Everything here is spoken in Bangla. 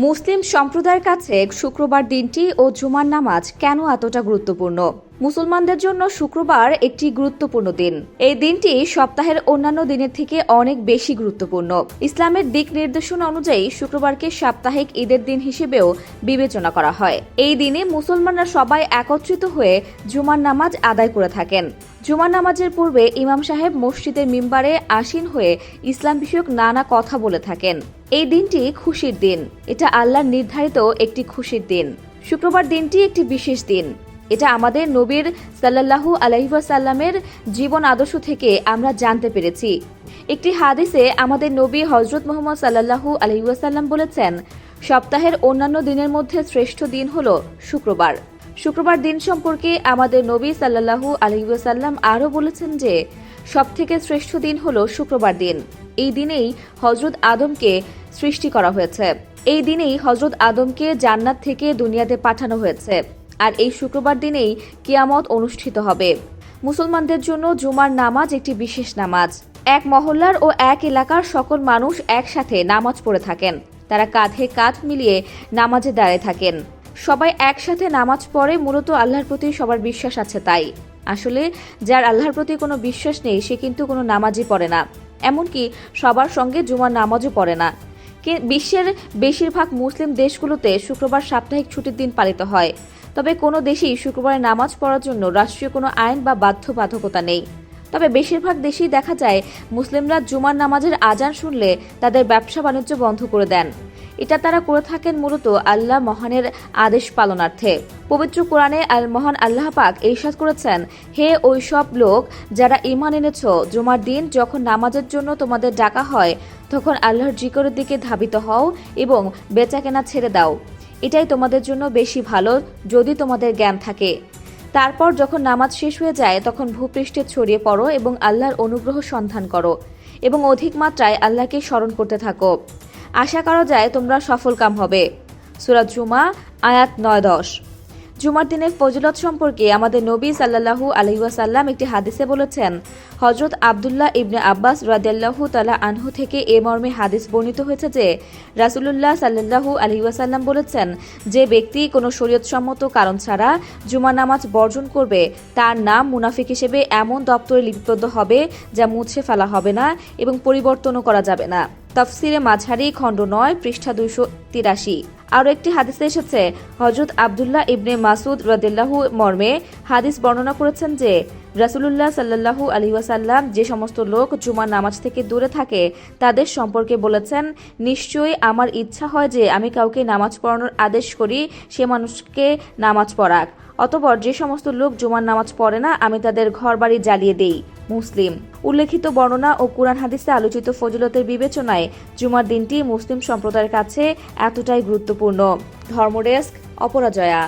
মুসলিম সম্প্রদায়ের কাছে শুক্রবার দিনটি ও জুমার নামাজ কেন এতটা গুরুত্বপূর্ণ? মুসলমানদের জন্য শুক্রবার একটি গুরুত্বপূর্ণ দিন। এই দিনটি সপ্তাহের অন্যান্য দিনের থেকে অনেক বেশি গুরুত্বপূর্ণ। ইসলামের দিক নির্দেশনা অনুযায়ী শুক্রবারকে সাপ্তাহিক ঈদের দিন হিসেবেও বিবেচনা করা হয়। এই দিনে মুসলমানরা সবাই একত্রিত হয়ে জুমার নামাজ আদায় করে থাকেন। জুমার নামাজের পূর্বে ইমাম সাহেব মসজিদের মিম্বারে আসীন হয়ে ইসলাম বিষয়ক নানা কথা বলে থাকেন। এই দিনটি খুশির দিন। এটা আল্লাহর নির্ধারিত একটি খুশির দিন। শুক্রবার দিনটি একটি বিশেষ দিন। এটা আমাদের নবীর সাল্লাল্লাহু আলহিবাসাল্লামের জীবন আদর্শ থেকে আমরা জানতে পেরেছি। একটি হাদিসে আমাদের নবী হজরত মোহাম্মদ সাল্লাল্লাহু আলহিবাসাল্লাম বলেছেন, সপ্তাহের অন্যান্য দিনের মধ্যে শ্রেষ্ঠ দিন হল শুক্রবার। শুক্রবার দিন সম্পর্কে আমাদের নবী সাল্লাল্লাহু আলহিবাসাল্লাম আরও বলেছেন যে, সবথেকে শ্রেষ্ঠ দিন হল শুক্রবার দিন। এই দিনেই হজরত আদমকে সৃষ্টি করা হয়েছে। এই দিনেই হজরত আদমকে জান্নাত থেকে দুনিয়াতে পাঠানো হয়েছে। আর এই শুক্রবার দিনেই কিয়ামত অনুষ্ঠিত হবে। মুসলমানদের জন্য জুমার নামাজ একটি বিশেষ নামাজ। এক মহল্লার ও এক এলাকার সকল মানুষ একসাথে নামাজ পড়ে থাকেন। তারা কাঁধে কাঁধ মিলিয়ে নামাজে দাঁড়িয়ে থাকেন। সবাই একসাথে নামাজ পড়ে, মূলত আল্লাহর প্রতি সবার বিশ্বাস আছে তাই। আসলে যার আল্লাহর প্রতি কোনো বিশ্বাস নেই, সে কিন্তু কোনো নামাজই পড়ে না। এমনকি সবার সঙ্গে জুমার নামাজও পড়ে না। বিশ্বের বেশিরভাগ মুসলিম দেশগুলোতে শুক্রবার সাপ্তাহিক ছুটির দিন পালিত হয়। তবে কোনো দেশেই শুক্রবারে নামাজ পড়ার জন্য রাষ্ট্রীয় কোনো আইন বা বাধ্যবাধকতা নেই। তবে বেশিরভাগ দেশেই দেখা যায়, মুসলিমরা জুমার নামাজের আজান শুনলে তাদের ব্যবসা বাণিজ্য বন্ধ করে দেন। এটা তারা করে থাকেন মূলত আল্লাহ মহানের আদেশ পালনার্থে। পবিত্র কোরআনে আল মহান আল্লাহ পাক এইসাদ করেছেন, হে ওই সব লোক, যারা ইমান এনেছ, জুমার দিন যখন নামাজের জন্য তোমাদের ডাকা হয়, তখন আল্লাহর জিকরের দিকে ধাবিত হও এবং বেচাকেনা ছেড়ে দাও। এটাই তোমাদের জন্য বেশি ভালো যদি তোমাদের জ্ঞান থাকে। তারপর যখন নামাজ শেষ হয়ে যায়, তখন ভূপৃষ্ঠে ছড়িয়ে পড়ো এবং আল্লাহর অনুগ্রহ সন্ধান করো এবং অধিক মাত্রায় আল্লাহকে স্মরণ করতে থাকো। আশা করা যায় তোমরা সফলকাম হবে। সুরাত জুমা, আয়াত নয় দশ। জুমার দিনের ফজিলত সম্পর্কে আমাদের নবী সাল্লাল্লাহু আলহিউসাল্লাম একটি হাদিসে বলেছেন হজরত আবদুল্লাহ ইবনে আব্বাস রাদিয়াল্লাহু তালা আনহু থেকে এ মর্মে হাদিস বর্ণিত হয়েছে যে, রাসুলুল্লাহ সাল্লাল্লাহু আলহিউসাল্লাম বলেছেন, যে ব্যক্তি কোনো শরীয়তসম্মত কারণ ছাড়া জুমা নামাজ বর্জন করবে, তার নাম মুনাফিক হিসেবে এমন দপ্তরে লিপিবদ্ধ হবে যা মুছে ফেলা হবে না এবং পরিবর্তনও করা যাবে না। তফসিরে মাঝারি খণ্ড নয়, পৃষ্ঠা দুইশো তিরাশি। আরও একটি হাদিসে এসেছে হজরত আবদুল্লাহ ইবনে মাসুদ রদিল্লাহু মর্মে হাদিস বর্ণনা করেছেন যে, রাসুলুল্লাহ সাল্লাহু ওয়াসাল্লাম যে সমস্ত লোক জুমার নামাজ থেকে দূরে থাকে, তাদের সম্পর্কে বলেছেন, নিশ্চয়ই আমার ইচ্ছা হয় যে আমি কাউকে নামাজ পড়ানোর আদেশ করি, সে মানুষকে নামাজ পড়াক। অতপর যে সমস্ত লোক জুমার নামাজ পড়ে না, আমি তাদের ঘরবাড়ি জ্বালিয়ে দেই। মুসলিম। উল্লেখিত বর্ণনা ও কুরআন হাদিসে আলোচিত ফজিলতের বিবেচনায় জুমার দিনটি মুসলিম সম্প্রদায়ের কাছে এতটাই গুরুত্বপূর্ণ। ধর্মডেস্ক, অপরাজয়া।